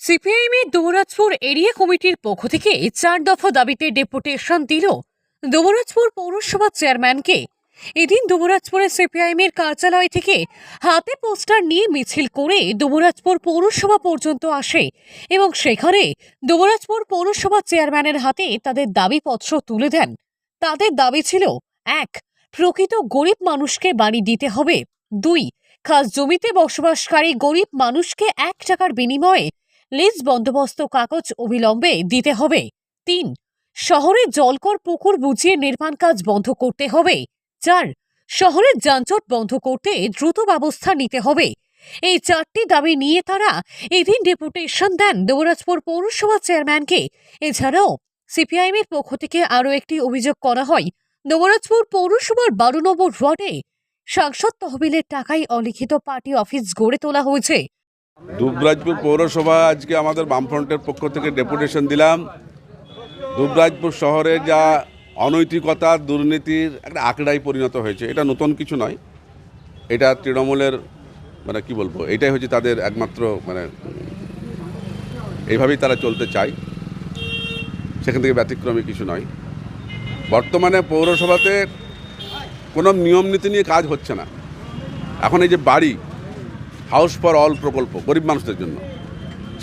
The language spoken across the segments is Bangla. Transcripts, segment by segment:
সিপিআইএমের দৌরাজপুর এরিয়া কমিটির পক্ষ থেকে চার দফা দাবিতে ডেপুটেশন দিল দৌরাজপুর পৌরসভা চেয়ারম্যানকে। এদিন দুবরাজপুরের সিপিআইএমের কার্যালয় থেকে হাতে পোস্টার নিয়ে মিছিল করে দুবরাজপুর পৌরসভা পর্যন্ত আসে এবং সেখানে দুবরাজপুর পৌরসভা চেয়ারম্যানের হাতে তাদের দাবিপত্র তুলে দেন। তাদের দাবি ছিল, এক, প্রকৃত গরিব মানুষকে বাড়ি দিতে হবে। দুই, খাস জমিতে বসবাসকারী গরিব মানুষকে এক টাকার বিনিময়ে লিজ বন্দোবস্ত কাগজ অবিলম্বে দিতে হবে। তিন, শহরে জলকর পুকুর বুঝিয়ে নির্মাণ কাজ বন্ধ করতে হবে। চার, শহরের যানজট বন্ধ করতে দ্রুত ব্যবস্থা নিতে হবে। এই চারটি দাবি নিয়ে তারা এদিন ডেপুটেশন দেন দেবরাজপুর পৌরসভা চেয়ারম্যানকে। এছাড়াও সিপিআইএম এর পক্ষ থেকে আরও একটি অভিযোগ করা হয়, দেবরাজপুর পৌরসভার বারো নম্বর ওয়ার্ডে সাংসদ তহবিলের টাকায় অলিখিত পার্টি অফিস গড়ে তোলা হয়েছে। দুবরাজপুর পৌরসভা আজকে আমাদের বামফ্রন্টের পক্ষ থেকে ডেপুটেশন দিলাম। দুবরাজপুর শহরে যা অনৈতিকতা, দুর্নীতির একটা আঁকড়াই পরিণত হয়েছে, এটা নতুন কিছু নয়। এটা তৃণমূলের মানে কি বলব, এটাই হচ্ছে তাদের একমাত্র মানে এইভাবেই তারা চলতে চায়। সেখান থেকে ব্যতিক্রমী কিছু নয়। বর্তমানে পৌরসভাতে কোনো নিয়ম নীতি নিয়ে কাজ হচ্ছে না। এখন এই যে বাড়ি হাউস ফর অল প্রকল্প, গরিব মানুষদের জন্য।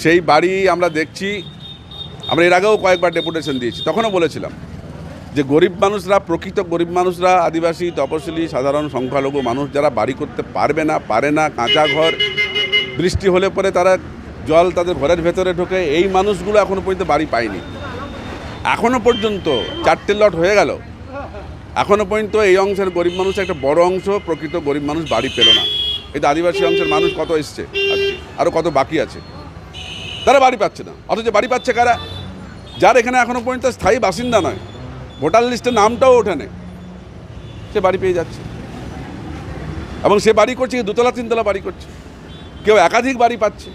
সেই বাড়ি আমরা দেখছি, আমরা এর আগেও কয়েকবার ডেপুটেশন দিয়েছি, তখনও বলেছিলাম যে গরিব মানুষরা, প্রকৃত গরিব মানুষরা, আদিবাসী তপশিলি সাধারণ সংখ্যালঘু মানুষ যারা বাড়ি করতে পারবে না, পারে না, কাঁচা ঘর, বৃষ্টি হলে পরে তারা জল তাদের ঘরের ভেতরে ঢোকে, এই মানুষগুলো এখনও পর্যন্ত বাড়ি পায়নি। এখনও পর্যন্ত চারটে লট হয়ে গেল। এখনও পর্যন্ত এই অংশের গরিব মানুষ একটা বড় অংশ, প্রকৃত গরিব মানুষ বাড়ি পেল না। এই আদিবাসী অংশের মানুষ কত এসছে আরও কত বাকি আছে? তারা বাড়ি পাচ্ছে না। অথচ বাড়ি পাচ্ছে কারা? যার এখানে এখনও পর্যন্ত স্থায়ী বাসিন্দা নয়। ভোটার লিস্টে নামটাও ওঠেনে সে বাড়ি পেয়ে যাচ্ছে। এবং সে বাড়ি করছে দুতলা, তিনতলা বাড়ি করছে? কেউ একাধিক বাড়ি পাচ্ছে।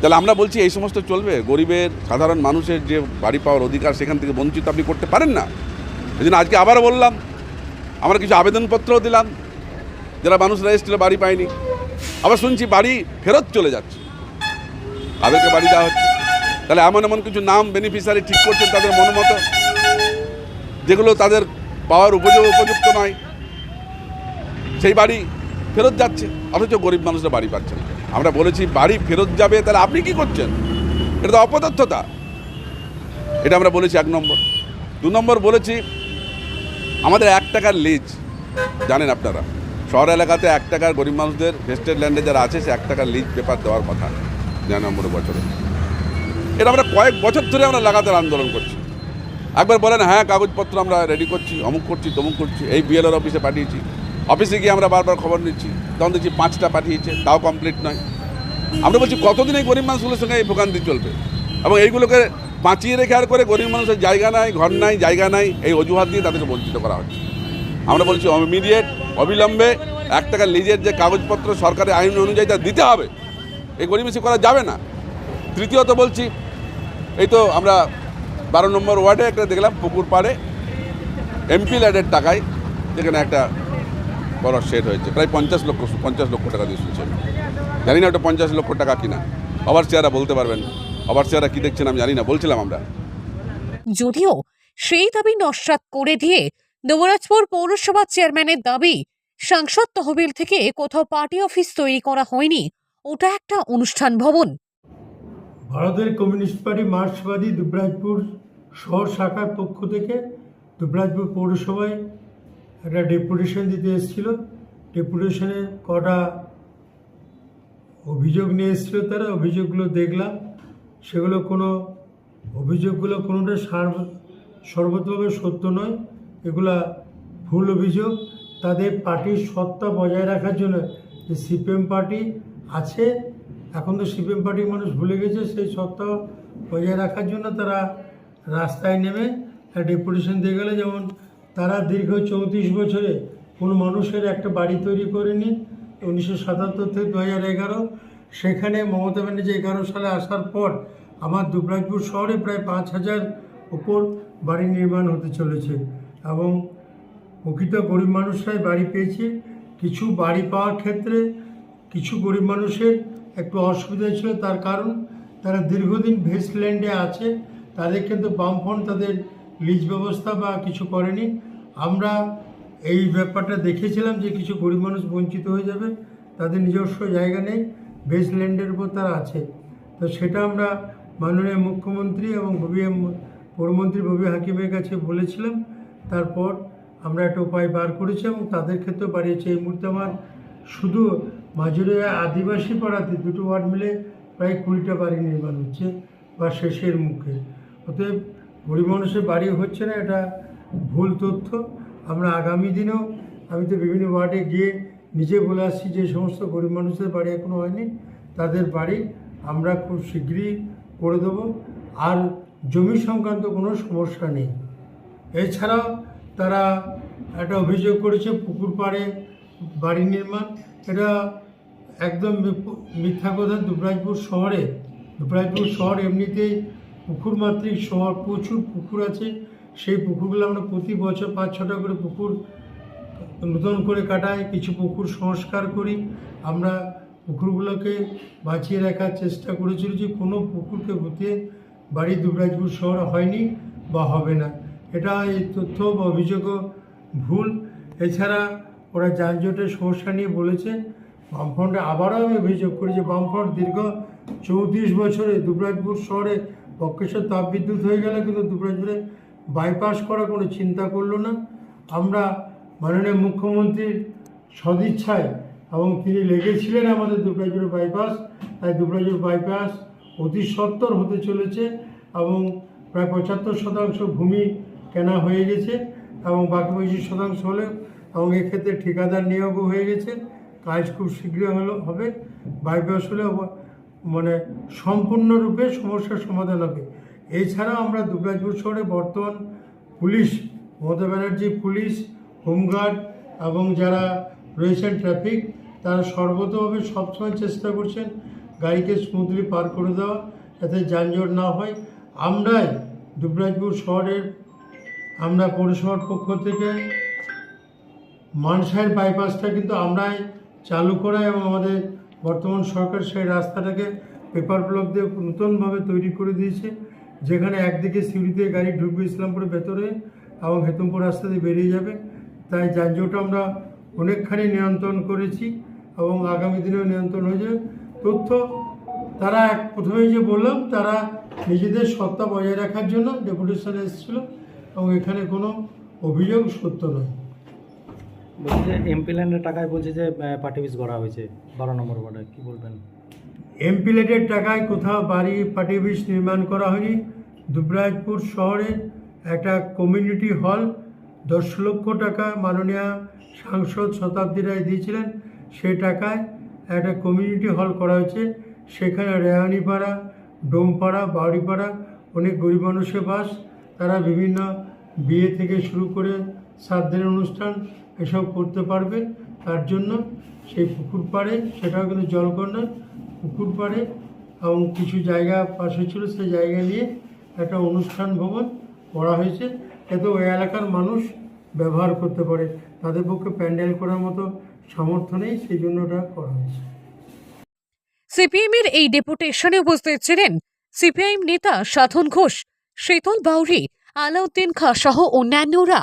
তাহলে আমরা বলছি এই সমস্ত চলবে? গরিবের, সাধারণ মানুষের যে বাড়ি পাওয়ার অধিকার, সেখান থেকে বঞ্চিত আপনি করতে পারেন না? এই জন্য আজকে আবারও বললাম, আমরা কিছু আবেদনপত্রও দিলাম। যারা মানুষরা রেজিস্ট্রে বাড়ি পায়নি। আবার শুনছি বাড়ি ফেরত চলে যাচ্ছে। তাদেরকে বাড়ি দেওয়া হচ্ছে। তাহলে এমন এমন কিছু নাম বেনিফিশিয়ারি ঠিক করছেন তাদের মনোমতো যেগুলো তাদের পাওয়ার উপযোগ উপযুক্ত নয়। সেই বাড়ি ফেরত যাচ্ছে। অথচ গরিব মানুষরা বাড়ি পাচ্ছে না। আমরা বলেছি, বাড়ি ফেরত যাবে, তাহলে আপনি কি করছেন? এটা তো অপদার্থতা। এটা আমরা বলেছি এক নম্বর। দু নম্বর বলেছি, আমাদের এক টাকার লিজ, জানেন আপনারা? শহর এলাকাতে এক টাকার গরিব মানুষদের ভেস্টেড ল্যান্ডে যারা আছে, সে এক টাকার লিজ পেপার দেওয়ার কথা নয় নম্বর বছরে। এটা আমরা কয়েক বছর ধরে আমরা লাগাতার আন্দোলন করছি। একবার বলেন হ্যাঁ কাগজপত্র আমরা রেডি করছি, অমুক করছি, তমুক করছি, এই বিএলআর অফিসে পাঠিয়েছি। অফিসে গিয়ে আমরা বারবার খবর নিচ্ছি, তখন দেখছি পাঁচটা পাঠিয়েছে, তাও কমপ্লিট নয়। আমরা বলছি, কতদিন এই গরিব মানুষগুলোর সঙ্গে এই ভোগান্তি চলবে? এবং এইগুলোকে বাঁচিয়ে রেখে আর করে গরিব মানুষের জায়গা নাই, ঘর নাই, জায়গা নাই, এই অজুহাত দিয়ে তাদেরকে বঞ্চিত করা হচ্ছে। আমরা বলছি ইমিডিয়েট অবিলম্বে এক টাকা লিজের যে কাগজপত্র সরকারের আইন অনুযায়ী তা দিতে হবে, এই গরিবেশি করা যাবে না। তৃতীয়ত বলছি, এই তো আমরা বারো নম্বর ওয়ার্ডে একটা দেখলাম পুকুর পাড়ে এমপি ল্যাডের টাকায়, যেখানে একটা বড় শেড হয়েছে। প্রায় পঞ্চাশ লক্ষ পঞ্চাশ লক্ষ টাকা দিয়ে শুনছেন। জানি না ওটা পঞ্চাশ লক্ষ টাকা কিনা। আবার চেয়ারা বলতে পারবেন। আবার চেয়ারা কী দেখছেন আমি জানি না, বলছিলাম আমরা। যদিও সেই দাবি নস্যাৎ করে দিয়ে দেবরাজপুর পৌরসভা চেয়ারম্যানের দাবি, সাংসদ তহবিল থেকে কোথাও পার্টি অফিস তৈরি করা হয়নি। ওটা একটা অনুষ্ঠান ভবন। ভারতের কমিউনিস্ট পার্টি মার্ক্সবাদী দুবরাজপুর শহর শাখার পক্ষ থেকে দুবরাজপুর পৌরসভায় একটা ডেপুটেশন দিতে এসেছিল। ডেপুটেশনে কটা অভিযোগ নিয়ে এসেছিল তারা, অভিযোগগুলো দেখলাম। সেগুলো কোনো, অভিযোগগুলো কোনোটা সার- সর্বতভাবে সত্য নয়। এগুলা ভুল অভিযোগ তাদের পার্টির সত্তা বজায় রাখার জন্য যে সিপিএম পার্টি আছে, এখন তো সিপিএম পার্টির মানুষ ভুলে গেছে সেই সত্তা বজায় রাখার জন্য তারা রাস্তায় নেমে ডেপুটেশন দিয়ে গেলে। যেমন তারা দীর্ঘ চৌত্রিশ বছরে কোনো মানুষের একটা বাড়ি তৈরি করেনি, উনিশশো সাতাত্তর থেকে দু হাজার এগারো। সেখানে মমতা ব্যানার্জি এগারো সালে আসার পর আমার দুবরাজপুর শহরে প্রায় পাঁচ হাজার ওপর বাড়ি নির্মাণ হতে চলেছে। এবং প্রকৃত গরিব মানুষরাই বাড়ি পেয়েছে। কিছু বাড়ি পাওয়ার ক্ষেত্রে কিছু গরিব মানুষের একটু অসুবিধা ছিল, তার কারণ তারা দীর্ঘদিন ভেস্টল্যান্ডে আছে। তাদের কিন্তু বামফ্রন্ট তাদের লিজ ব্যবস্থা বা কিছু করেনি। আমরা এই ব্যাপারটা দেখেছিলাম যে কিছু গরিব মানুষ বঞ্চিত হয়ে যাবে, তাদের নিজস্ব জায়গা নেই ভেস্টল্যান্ডের উপর তারা আছে। তো সেটা আমরা মাননীয় মুখ্যমন্ত্রী এবং ববি পৌরমন্ত্রী ববি হাকিমের কাছে বলেছিলাম। তারপর আমরা একটা উপায় বার করেছি এবং তাদের ক্ষেত্রেও বাড়িয়েছি। এই মুহূর্তে আমার শুধু মাজুরে আদিবাসী পাড়াতে দুটো ওয়ার্ড মিলে প্রায় কুড়িটা বাড়ি নির্মাণ হচ্ছে বা শেষের মুখে। অতএব গরিব মানুষের বাড়ি হচ্ছে না, এটা ভুল তথ্য। আমরা আগামী দিনেও আমি তো বিভিন্ন ওয়ার্ডে গিয়ে নিজে বলে আসছি যে সমস্ত গরিব মানুষের বাড়ি এখনও হয়নি, তাদের বাড়ি আমরা খুব শীঘ্রই করে দেবো। আর জমি সংক্রান্ত কোনো সমস্যা নেই। এছাড়াও তারা একটা অভিযোগ করেছে পুকুর পাড়ে বাড়ি নির্মাণ। এটা একদম মিথ্যা কথা। দুবরাজপুর শহরে, দুবরাজপুর শহর এমনিতেই পুকুর মাতৃক শহর। প্রচুর পুকুর আছে। সেই পুকুরগুলো আমরা প্রতি বছর পাঁচ ছটা করে পুকুর নতুন করে কাটাই। কিছু পুকুর সংস্কার করি। আমরা পুকুরগুলোকে বাঁচিয়ে রাখার চেষ্টা করেছিল যে কোনো পুকুরকে গুতিয়ে বাড়ি দুবরাজপুর শহর হয়নি বা হবে না। এটা এই তথ্য বা অভিযোগও ভুল। এছাড়া ওরা যানজটের সমস্যা নিয়ে বলেছে, বামফ্রন্টে আবারও আমি অভিযোগ করি যে বামফ্রন্ট দীর্ঘ চৌত্রিশ বছরে দুবরাজপুর শহরে পক্ষেশ্বর তাপবিদ্যুৎ হয়ে গেলে কিন্তু দুবরাজপুরে বাইপাস করা কোনো চিন্তা করল না। আমরা মাননীয় মুখ্যমন্ত্রীর সদিচ্ছায় এবং তিনি লেগেছিলেন আমাদের দুবরাজপুর বাইপাস তাই দুবরাজপুর বাইপাস অতি সত্তর হতে চলেছে এবং প্রায় পঁচাত্তর শতাংশ ভূমি কেনা হয়ে গেছে এবং বাকি পঁচিশ শতাংশ হলে এবং এক্ষেত্রে ঠিকাদার নিয়োগও হয়ে গেছে। কাজ খুব শীঘ্রই হলো, হবে। বাইপাস হলে মানে সম্পূর্ণরূপে সমস্যার সমাধান হবে। এছাড়াও আমরা দুবরাজপুর শহরে বর্তমান police, Mamata Banerjee police, home guard এবং যারা রয়েছেন ট্রাফিক, তারা সর্বতভাবে সবসময় চেষ্টা করছেন গাড়িকে স্মুথলি পার করে দেওয়া যাতে যানজট না হয়। আমরাই দুবরাজপুর শহরের আমরা পৌরসভার পক্ষ থেকে মানসাইয়ের বাইপাসটা কিন্তু আমরাই চালু করা এবং আমাদের বর্তমান সরকার সেই রাস্তাটাকে পেপার ব্লক দিয়ে নতুনভাবে তৈরি করে দিয়েছে। যেখানে একদিকে দিয়ে গাড়ি ঢুকবে ইসলামপুরের ভেতরে এবং হেতমপুর রাস্তা দিয়ে বেরিয়ে যাবে। তাই যানজট আমরা অনেকখানি নিয়ন্ত্রণ করেছি এবং আগামী দিনেও নিয়ন্ত্রণ হয়ে যাবে। তথ্য তারা এক প্রথমেই যে বললাম, তারা নিজেদের সত্তা বজায় রাখার জন্য ডেপুটেশনে এসেছিল। এবং এখানে কোনো অভিযোগ সত্য নয়। বলছি যে এমপি ল্যান্ডের টাকায় বলছে যে পার্টি অফিস করা হয়েছে বারো নম্বর ওয়ার্ডে কি বলবেন? এমপিলেটের টাকায় কোথাও বাড়ি পার্টি অফিস নির্মাণ করা হয়নি। দুবরাজপুর শহরে একটা কমিউনিটি হল দশ লক্ষ টাকা মাননীয় সাংসদ শতাব্দী রায় দিয়েছিলেন। সেই টাকায় একটা কমিউনিটি হল করা হয়েছে। সেখানে রেহানিপাড়া ডোমপাড়া বাউরিপাড়া অনেক গরিব মানুষের বাস তারা বিভিন্ন বিয়ে থেকে শুরু করে দিনের অনুষ্ঠান এসব করতে পারবে। তার জন্য সেই পুকুর পাড়ে, সেটাও কিন্তু জলকন্যা পুকুর পাড়ে এবং কিছু জায়গা পাশে ছিল, সেই জায়গা নিয়ে একটা অনুষ্ঠান ভবন করা হয়েছে। যাতে ওই এলাকার মানুষ ব্যবহার করতে পারে। তাদের পক্ষে প্যান্ডেল করার মতো সামর্থ্য নেই, সেই জন্য ওটা করা হয়েছে। সিপিএমের এই ডেপুটেশনে উপস্থিত ছিলেন সিপিআইএম নেতা সাধন ঘোষ শীতল বাউরি আলাউদ্দিন খাঁ সহ অন্যান্যরা।